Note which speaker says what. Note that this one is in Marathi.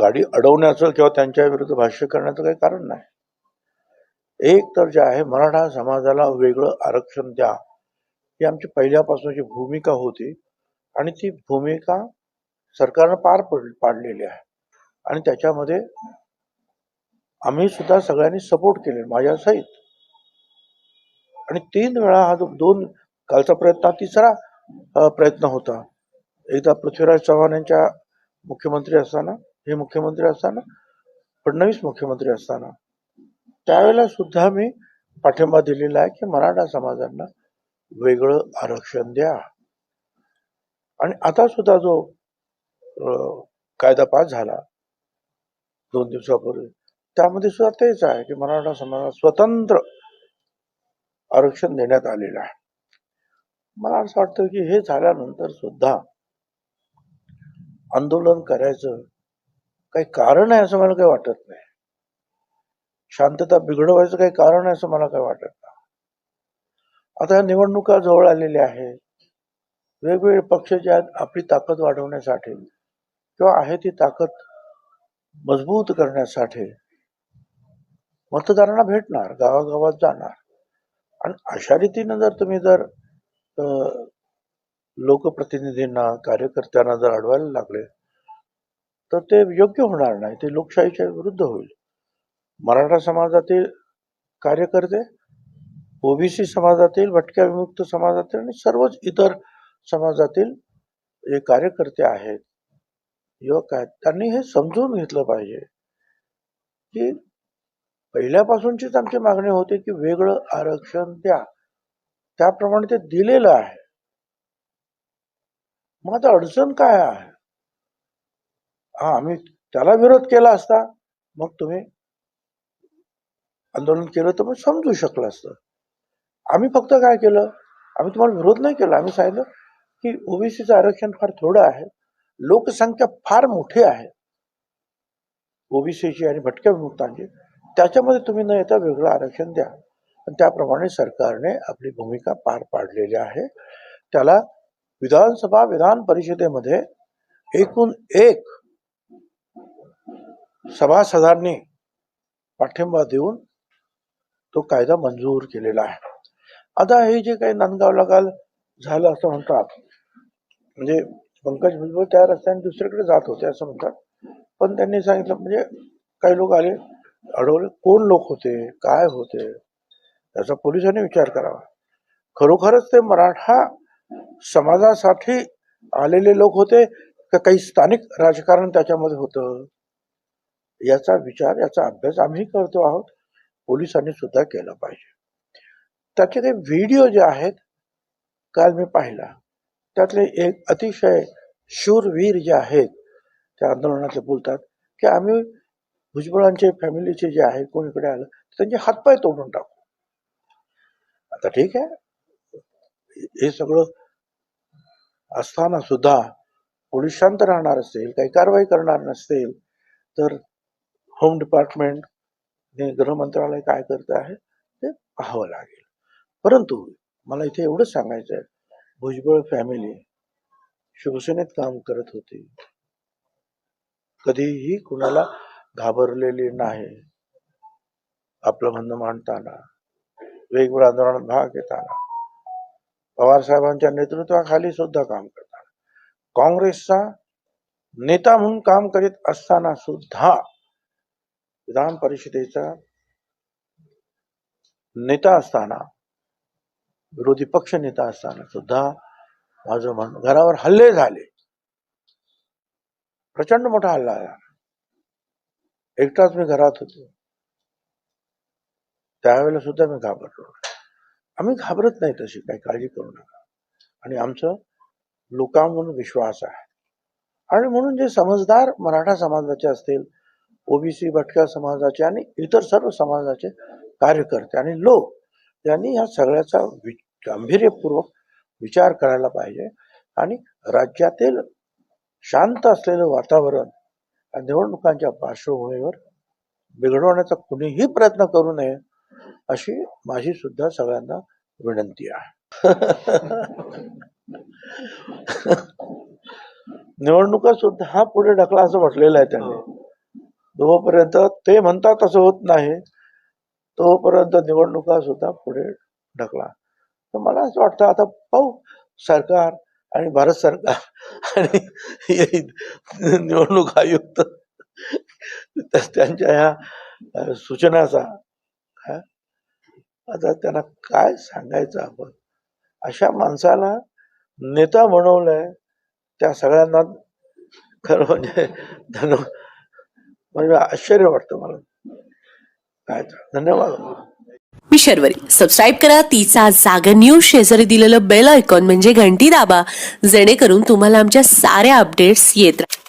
Speaker 1: गाडी अडवण्याचं किंवा त्यांच्या विरुद्ध भाष्य करण्याचं काही कारण नाही. एक तर जे आहे मराठा समाजाला वेगळं आरक्षण द्या ही आमची पहिल्यापासूनची भूमिका होती आणि ती भूमिका सरकारनं पार पड पाडलेली आहे. आणि त्याच्यामध्ये आम्ही सुद्धा सगळ्यांनी सपोर्ट केले माझ्या सहित आणि तीन वेळा हा जो दोन कालचा प्रयत्न हा तिसरा प्रयत्न होता. एकदा पृथ्वीराज चव्हाण यांच्या मुख्यमंत्री असताना हे मुख्यमंत्री असताना फडणवीस मुख्यमंत्री असताना. त्यावेळेला सुद्धा मी पाठिंबा दिलेला आहे की मराठा समाजांना वेगळं आरक्षण द्या. आणि आता सुद्धा जो कायदा पास झाला दोन दिवसापूर्वी त्यामध्ये सुद्धा तेच आहे की मराठा समाजाला स्वतंत्र आरक्षण देण्यात आलेलं आहे. मला असं वाटतं की हे झाल्यानंतर सुद्धा आंदोलन करायचं काही कारण आहे असं मला काही वाटत नाही. शांतता बिघडवायचं काही कारण आहे असं मला काही वाटत नाही. आता या निवडणुका जवळ आलेल्या आहेत. वेगवेगळे पक्ष जे आहेत आपली ताकद वाढवण्यासाठी किंवा आहे ती ताकद मजबूत करण्यासाठी मतदारांना भेटणार गावागावात जाणार. आणि अशा रीतीनं जर तुम्ही जर अं, लोकप्रतिनिधींना कार्यकर्त्यांना जर अडवायला लागले तर ते योग्य होणार नाही. ते लोकशाहीच्या विरुद्ध होईल. मराठा समाजातील कार्यकर्ते ओबीसी समाजातील भटक्या विमुक्त समाजातील आणि सर्वच इतर समाजातील जे कार्यकर्ते आहेत युवक आहेत त्यांनी हे समजून घेतलं पाहिजे की पहिल्यापासूनचीच आमची मागणी होती की वेगळं आरक्षण द्या. त्याप्रमाणे ते दिलेलं आहे. मग आता अडचण काय आहे? हा आम्ही त्याला विरोध केला असता मग तुम्ही आंदोलन केलं तर मग समजू शकलं असतं. आम्ही फक्त काय केलं? आम्ही तुम्हाला विरोध नाही केला. आम्ही सांगितलं की ओबीसीचं आरक्षण फार थोडं आहे. लोकसंख्या फार मोठी आहे. ओबीसीची आणि भटक्या विमुक्तांची. त्याच्यामध्ये तुम्ही न येता वेगळं आरक्षण द्या. आणि त्याप्रमाणे सरकारने आपली भूमिका पार पाडलेली आहे. त्याला विधानसभा विधान परिषदेमध्ये एकूण एक सभासदांनी पाठिंबा देऊन तो कायदा मंजूर केलेला आहे. आता हे जे काही नांदगावला काल झालं असं म्हणतात म्हणजे पंकज भुजबळ त्या रस्त्याने दुसरीकडे जात होते असं म्हणतात. पण त्यांनी सांगितलं म्हणजे काही लोक आले अडवले कोण लोक होते काय होते त्याचा पोलिसांनी विचार करावा. खरोखरच ते मराठा समाजासाठी आलेले लोक होते का काही स्थानिक राजकारण त्याच्यामध्ये होतं? याचा विचार याचा अभ्यास आम्ही करतो आहोत. पोलिसांनी सुद्धा केला पाहिजे. त्याचे ते व्हिडिओ जे आहेत काल मी पाहिला. त्यातले एक अतिशय शूरवीर जे आहेत त्या आंदोलनातले बोलतात की आम्ही भुजबळांचे फॅमिलीचे जे आहे कोणीकडे आलं त्यांचे हातपाय तोडून टाकू. आता ठीक आहे. हे सगळं असताना सुद्धा पोलीस शांत राहणार असेल काही कारवाई करणार नसतील तर होम डिपार्टमेंट हे गृह मंत्रालय काय करत आहे ते पाहावं लागेल. परंतु मला इथे एवढंच सांगायचं आहे भुजबळ फॅमिली शिवसेनेत काम करत होती. कधीही कुणाला घाबरलेली नाही आपलं म्हणणं मांडताना वेगवेगळ्या आंदोलनात भाग घेताना. पवार साहेबांच्या नेतृत्वाखाली सुद्धा काम करताना. काँग्रेसचा नेता म्हणून काम करीत असताना सुद्धा विधान परिषदेचा नेता असताना विरोधी पक्ष नेता असताना सुद्धा माझं म्हणणं घरावर हल्ले झाले. प्रचंड मोठा हल्ला झाला. एकटाच मी घरात होतो. त्यावेळेला सुद्धा मी घाबरलो. आम्ही घाबरत नाही तशी काही काळजी करू नका. आणि आमचं लोकांवर विश्वास आहे. आणि म्हणून जे समजदार मराठा समाजाचे असतील ओबीसी भटक्या समाजाचे आणि इतर सर्व समाजाचे कार्यकर्ते आणि लोक यांनी या सगळ्याचा गांभीर्यपूर्वक विचार करायला पाहिजे. आणि राज्यातील शांत असलेलं वातावरण निवडणुकांच्या पार्श्वभूमीवर बिघडवण्याचा कुणीही प्रयत्न करू नये अशी माझी सुद्धा सगळ्यांना विनंती आहे. निवडणुका सुद्धा पुढे ढकला असं म्हटलेलं आहे त्यांनी. जोपर्यंत ते म्हणतात तसं होत नाही. तोपर्यंत निवडणुका सुद्धा पुढे ढकला तर मला असं वाटतं आता पाहू सरकार आणि भारत सरकार आणि निवडणूक आयुक्त तर त्यांच्या ह्या सूचनाचा आता त्यांना काय सांगायचं आपण? अशा माणसाला नेता बनवलंय त्या सगळ्यांना खरं म्हणजे धन्यवाद. म्हणजे आश्चर्य वाटतं मला. काय धन्यवाद.
Speaker 2: मी शर्वरी. सबस्क्राईब करा. तिचा जागर न्यूज शेजारी दिलेलं बेल आयकॉन म्हणजे घंटी दाबा. जेणेकरून तुम्हाला आमच्या साऱ्या अपडेट्स येत राहतात